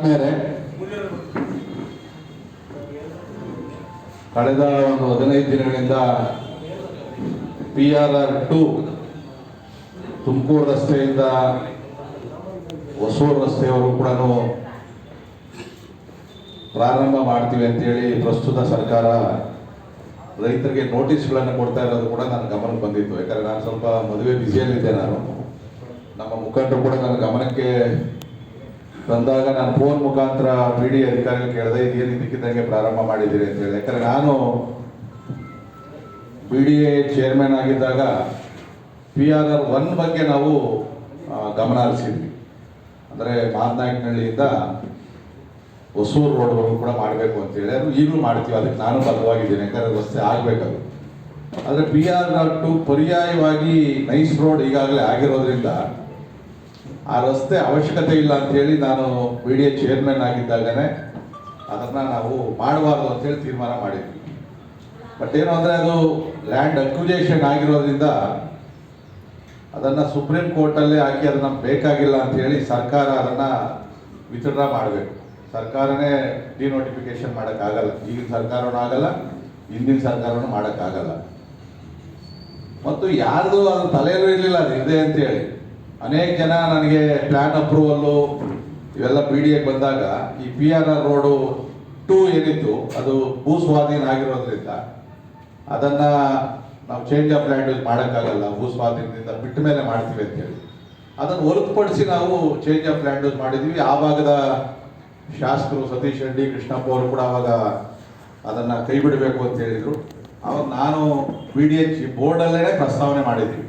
ಆದ್ಮೇಲೆ ಕಳೆದ ಒಂದು ಹದಿನೈದು ದಿನಗಳಿಂದ P R R two Tumakuru ರಸ್ತೆಯಿಂದ ಹೊಸೂರು ರಸ್ತೆಯವರು ಕೂಡ ಪ್ರಾರಂಭ ಮಾಡ್ತೀವಿ ಅಂತೇಳಿ ಪ್ರಸ್ತುತ ಸರ್ಕಾರ ರೈತರಿಗೆ ನೋಟಿಸ್ಗಳನ್ನು ಕೊಡ್ತಾ ಇರೋದು ಕೂಡ ನನ್ನ ಗಮನಕ್ಕೆ ಬಂದಿತ್ತು. ಯಾಕಂದ್ರೆ ನಾನು ಸ್ವಲ್ಪ ಮದುವೆ ಬ್ಯುಸಿಯಲ್ಲಿದ್ದೆ ನಾನು. ನಮ್ಮ ಮುಖಂಡರು ಕೂಡ ನನ್ನ ಗಮನಕ್ಕೆ ಬಂದಾಗ ನಾನು ಫೋನ್ ಮುಖಾಂತರ ಬಿ ಡಿ ಅಧಿಕಾರಿಗಳು ಕೇಳಿದೆ ಇದೇನು ಇದಕ್ಕಿದ್ದಂಗೆ ಪ್ರಾರಂಭ ಮಾಡಿದ್ದೀರಿ? ಅಂತ ಹೇಳಿ. ಯಾಕಂದ್ರೆ ನಾನು ಬಿ ಡಿ ಎ ಚೇರ್ಮನ್ ಆಗಿದ್ದಾಗ ಪಿ ಆರ್ ಆರ್ ಒನ್ ಬಗ್ಗೆ ನಾವು ಗಮನ ಹರಿಸಿದ್ವಿ. ಅಂದರೆ ಮಾದನಾಯಕನಹಳ್ಳಿಯಿಂದ ಹೊಸೂರು ರೋಡ್ವರೆಗೂ ಕೂಡ ಮಾಡಬೇಕು ಅಂತೇಳಿ ಅದು ಈಗಲೂ ಮಾಡ್ತೀವಿ. ಅದಕ್ಕೆ ನಾನು ಬದ್ಧವಾಗಿದ್ದೀನಿ. ಯಾಕಂದ್ರೆ ರಸ್ತೆ ಆಗಬೇಕದು. ಆದರೆ ಪಿ ಆರ್ ಆರ್ ಟು ಪರ್ಯಾಯವಾಗಿ ನೈಸ್ ರೋಡ್ ಈಗಾಗಲೇ ಆಗಿರೋದ್ರಿಂದ ಆ ರಸ್ತೆ ಅವಶ್ಯಕತೆ ಇಲ್ಲ ಅಂತೇಳಿ ನಾನು ಬಿ ಡಿ ಎ ಚೇರ್ಮನ್ ಆಗಿದ್ದಾಗನೇ, ಅದನ್ನು ನಾವು ಮಾಡಬಾರ್ದು ಅಂತೇಳಿ ತೀರ್ಮಾನ ಮಾಡಿದ್ವಿ. ಬಟ್ ಏನು ಅಂದರೆ ಅದು ಲ್ಯಾಂಡ್ ಅಕ್ವಿಜೇಷನ್ ಆಗಿರೋದ್ರಿಂದ ಅದನ್ನು ಸುಪ್ರೀಂ ಕೋರ್ಟಲ್ಲೇ ಹಾಕಿ ಅದು ನಮ್ಗೆ ಬೇಕಾಗಿಲ್ಲ ಅಂತೇಳಿ ಸರ್ಕಾರ ಅದನ್ನು ವಿತ್ಡ್ರಾ ಮಾಡಬೇಕು. ಸರ್ಕಾರನೇ ಡಿನೋಟಿಫಿಕೇಶನ್ ಮಾಡೋಕ್ಕಾಗಲ್ಲ. ಈಗಿನ ಸರ್ಕಾರನೂ ಆಗಲ್ಲ, ಹಿಂದಿನ ಸರ್ಕಾರನೂ ಮಾಡೋಕ್ಕಾಗಲ್ಲ. ಮತ್ತು ಯಾರ್ದು ಅದು ತಲೆಯಲ್ಲೂ ಇರಲಿಲ್ಲ ಅದು ಇದೆ ಅಂತೇಳಿ ಅನೇಕ ಜನ ನನಗೆ ಪ್ಲ್ಯಾನ್ ಅಪ್ರೂವಲ್ಲು ಇವೆಲ್ಲ ಪಿ ಡಿ ಎಗೆ ಬಂದಾಗ ಈ P R R road two ಏನಿತ್ತು, ಅದು ಭೂ ಸ್ವಾಧೀನ ಆಗಿರೋದ್ರಿಂದ, ಅದನ್ನು ನಾವು ಚೇಂಜ್ ಆಫ್ ಲ್ಯಾಂಡ್ ಮಾಡೋಕ್ಕಾಗಲ್ಲ ಭೂ ಸ್ವಾಧೀನದಿಂದ ಬಿಟ್ಟ ಮೇಲೆ ಮಾಡ್ತೀವಿ ಅಂತೇಳಿ ಅದನ್ನು ಹೊರತುಪಡಿಸಿ ನಾವು ಚೇಂಜ್ ಆಫ್ ಲ್ಯಾಂಡ್ ಯೂಸ್ ಮಾಡಿದ್ವಿ. ಆ ಭಾಗದ ಶಾಸಕರು ಸತೀಶ್ ರೆಡ್ಡಿ ಕೃಷ್ಣಪ್ಪ ಅವರು ಕೂಡ ಅವಾಗ ಅದನ್ನು ಕೈ ಬಿಡಬೇಕು ಅಂತ ಹೇಳಿದರು. ಅವಾಗ ನಾನು ಬಿ ಡಿ ಎಚ್ ಬೋರ್ಡಲ್ಲೇ ಪ್ರಸ್ತಾವನೆ ಮಾಡಿದ್ವಿ.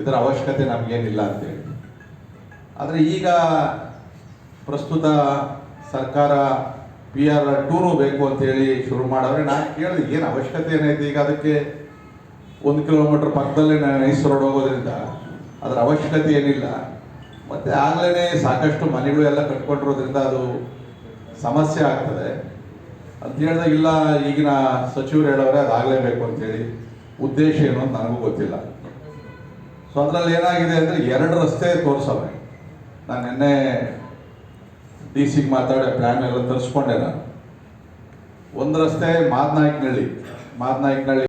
ಇದರ ಅವಶ್ಯಕತೆ ನಮಗೇನಿಲ್ಲ ಅಂತೇಳಿ. ಆದರೆ ಈಗ ಪ್ರಸ್ತುತ ಸರ್ಕಾರ ಪಿ ಆರ್ ಟೂರು ಬೇಕು ಅಂತೇಳಿ ಶುರು ಮಾಡಿದ್ರೆ ನಾನು ಕೇಳಿದೆ, ಏನು ಅವಶ್ಯಕತೆ ಏನೈತೆ? ಈಗ ಅದಕ್ಕೆ ಒಂದು ಕಿಲೋಮೀಟ್ರ್ ಪಕ್ಕದಲ್ಲೇ ನೈಸ್ ರೋಡ್ ಹೋಗೋದ್ರಿಂದ ಅದರ ಅವಶ್ಯಕತೆ ಏನಿಲ್ಲ. ಮತ್ತು ಆಗಲೇ ಸಾಕಷ್ಟು ಮನೆಗಳು ಎಲ್ಲ ಕಟ್ಕೊಂಡಿರೋದ್ರಿಂದ ಅದು ಸಮಸ್ಯೆ ಆಗ್ತದೆ. ಅಂತ ಹೇಳಿದಾಗ ಇಲ್ಲ ಈಗಿನ ಸಚಿವರು ಹೇಳೋರೆ ಅದು ಆಗಲೇಬೇಕು ಅಂತೇಳಿ. ಉದ್ದೇಶ ಏನು ಅಂತ ನನಗೂ ಗೊತ್ತಿಲ್ಲ. ಸೊ ಅದರಲ್ಲಿ ಏನಾಗಿದೆ ಅಂದರೆ ಎರಡು ರಸ್ತೆ ತೋರಿಸವೆ. ನಾನು ನಿನ್ನೆ ಡಿ ಸಿಗೆ ಮಾತಾಡಿ ಪ್ಲ್ಯಾನ್ ಎಲ್ಲ ತರಿಸ್ಕೊಂಡೆ ನಾನು. ಒಂದು ರಸ್ತೆ ಮಾದನಾಯಕನಹಳ್ಳಿ. ಮಾದನಾಯಕನಹಳ್ಳಿ